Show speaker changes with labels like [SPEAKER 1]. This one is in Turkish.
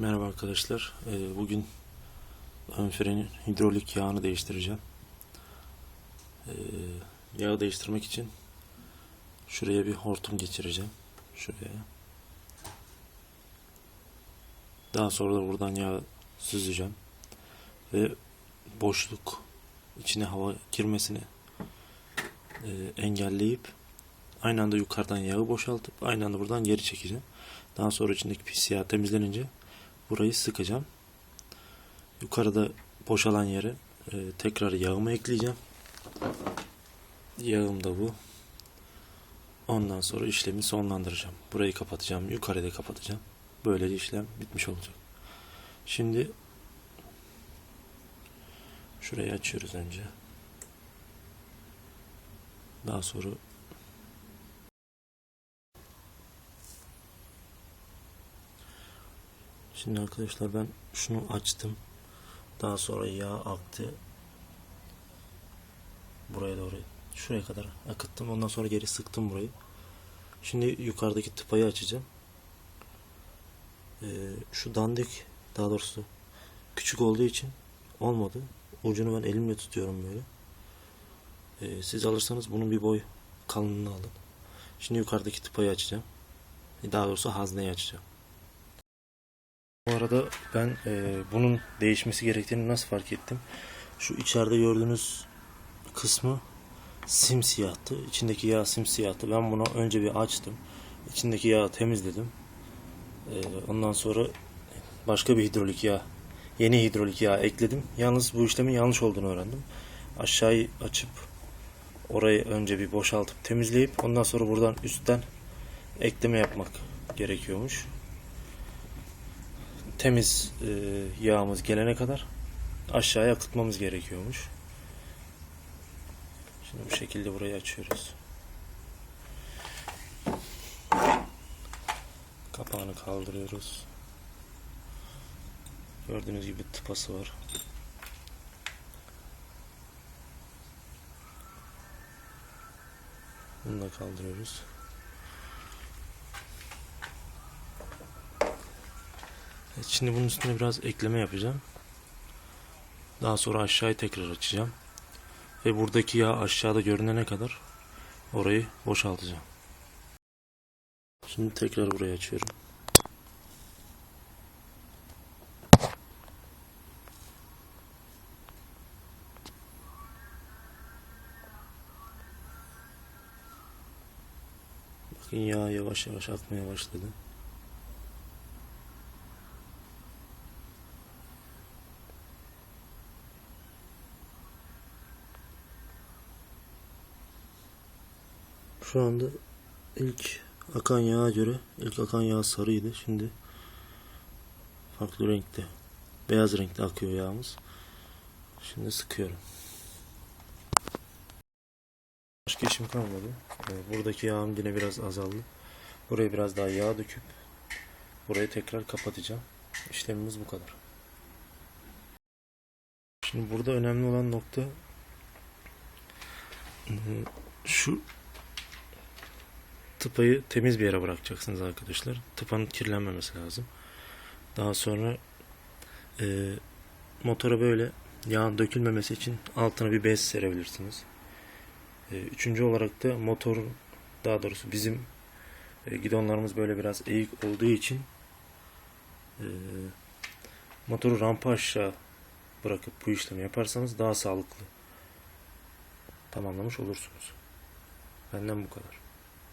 [SPEAKER 1] Merhaba arkadaşlar. Ee, Bugün ön frenin hidrolik yağını değiştireceğim. Ee, Yağı değiştirmek için şuraya bir hortum geçireceğim. Şuraya. Daha sonra da buradan yağ süzeceğim. Ve boşluk içine hava girmesini e, engelleyip aynı anda yukarıdan yağı boşaltıp aynı anda buradan geri çekeceğim. Daha sonra içindeki pis yağ temizlenince burayı sıkacağım. Yukarıda boşalan yere e, tekrar yağımı ekleyeceğim. Yağım da bu. Ondan sonra işlemi sonlandıracağım. Burayı kapatacağım. Yukarıda kapatacağım. Böylece işlem bitmiş olacak. Şimdi şurayı açıyoruz önce. Daha sonra Şimdi arkadaşlar ben şunu açtım. Daha sonra yağ aktı. Buraya doğru şuraya kadar akıttım. Ondan sonra geri sıktım burayı. Şimdi yukarıdaki tıpayı açacağım. Ee, şu dandik daha doğrusu küçük olduğu için olmadı. Ucunu ben elimle tutuyorum böyle. Ee, siz alırsanız bunun bir boy kalınlığını alın. Şimdi yukarıdaki tıpayı açacağım. Daha doğrusu hazneyi açacağım. Bu arada ben e, bunun değişmesi gerektiğini nasıl fark ettim? Şu içeride gördüğünüz kısmı simsiyahtı. İçindeki yağ simsiyahtı. Ben bunu önce bir açtım. İçindeki yağı temizledim. E, ondan sonra başka bir hidrolik yağ, yeni hidrolik yağ ekledim. Yalnız bu işlemin yanlış olduğunu öğrendim. Aşağıyı açıp orayı önce bir boşaltıp temizleyip ondan sonra buradan üstten ekleme yapmak gerekiyormuş temiz e, yağımız gelene kadar aşağıya akıtmamız gerekiyormuş. Şimdi bu şekilde burayı açıyoruz. Kapağını kaldırıyoruz. Gördüğünüz gibi tıpası var. Bunu da kaldırıyoruz. Şimdi bunun üstüne biraz ekleme yapacağım. Daha sonra aşağıyı tekrar açacağım. Ve buradaki yağ aşağıda görünene kadar orayı boşaltacağım. Şimdi tekrar burayı açıyorum. Bakın yağ yavaş yavaş akmaya başladı. Şu anda ilk akan yağa göre ilk akan yağ sarıydı. Şimdi farklı renkte. Beyaz renkte akıyor yağımız. Şimdi sıkıyorum. Başka işim kalmadı. Ee, Buradaki yağım yine biraz azaldı. Buraya biraz daha yağ döküp burayı tekrar kapatacağım. İşlemimiz bu kadar. Şimdi burada önemli olan nokta e, şu tıpayı temiz bir yere bırakacaksınız arkadaşlar. Tıpanın kirlenmemesi lazım. Daha sonra e, motora böyle yağın dökülmemesi için altına bir bez serebilirsiniz. E, üçüncü olarak da motor daha doğrusu bizim e, gidonlarımız böyle biraz eğik olduğu için e, motoru rampa aşağı bırakıp bu işlemi yaparsanız daha sağlıklı tamamlamış olursunuz. Benden bu kadar.